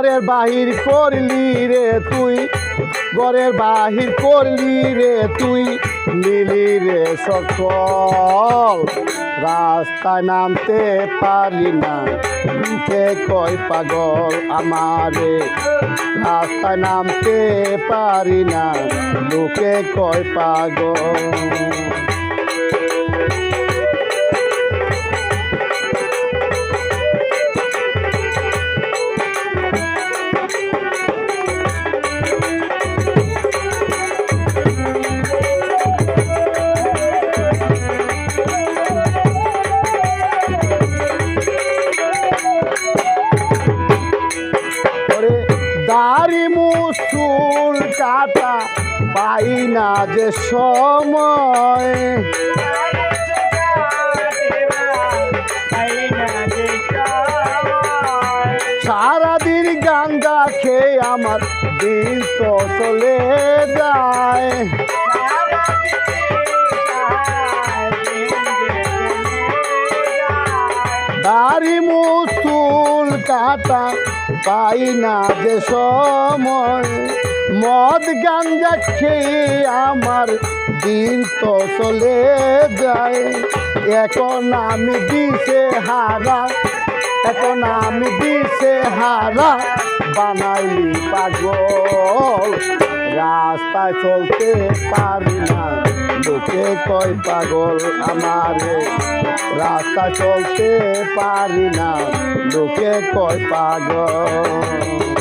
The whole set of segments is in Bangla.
ঘরের বাহির করলি রে তুই, ঘরের বাহির করলি রে তুই নীলি রে সকল। রাস্তায় নামতে পারি না মুখে কয় পাগল আমারে? রাস্তায় নামতে পারি না, লোকে কয় পাগল? দাড়ি মুসুল কাটা পাই না যে সময়। সারাদিন গাঞ্জা খেয়ে আমার দিন তো চলে যায়। দাড়ি মুসুল কাটা পাই না যে সময়। মদ গাঞ্জা খেয়ে আমার দিন তো চলে যায়। এখন আমি দিশে হারা, এখন আমি দিশে হারা বানাইলি পাগল। রাস্তায় চলতে পারি না। লোকে কয় পাগল আমারে। রাস্তা চলতে পারি না লোকে কয় পাগল।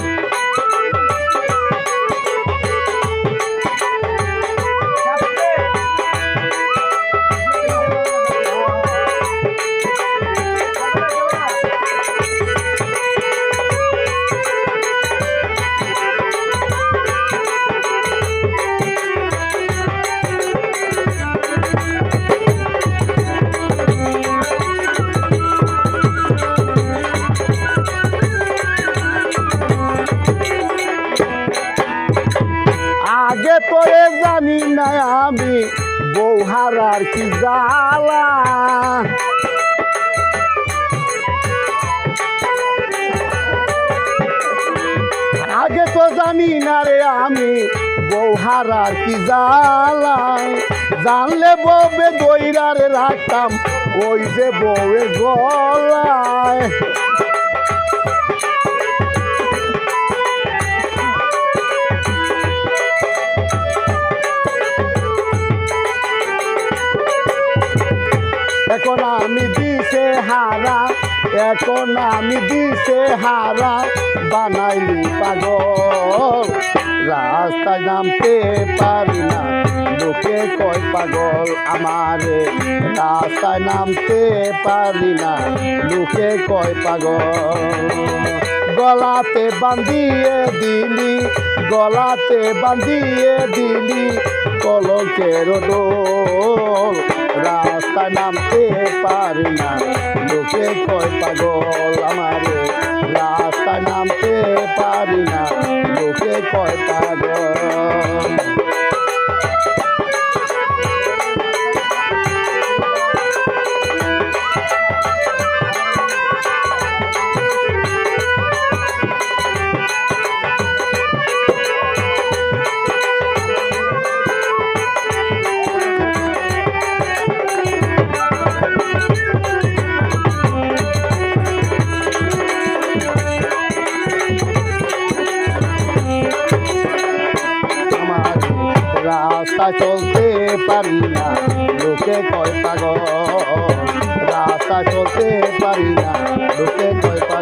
আগে তোরে জানি না আমি বৌহারার কি জ্বালা। আগে তো জানি না রে আমি বৌহারার কি জ্বালা। জানলে ববে দইরারে রাখতাম, ওই যে বউয়ের গলায়। এখন আমি দিশে হারা, এখন আমি দিশে হারা, বানাইলি পাগল। রাস্তায় নামতে পারি না, লোকে কয় পাগল আমারে। রাস্তায় নামতে পারি না, লোকে কয় পাগল। গলাতে বান্ধিয়ে দিলি, গলাতে বান্ধিয়ে দিলি কলকের দোল। রাস্তায় নামতে পারি না। লোকে কয়, পাগল আমারে। রাস্তায় নামতে পারি না। লোকে কয়, পাগল। চলতে পারি না লোকে কয় পাগল। রাস্তা চলতে পারি না লোকে কয় পাগল।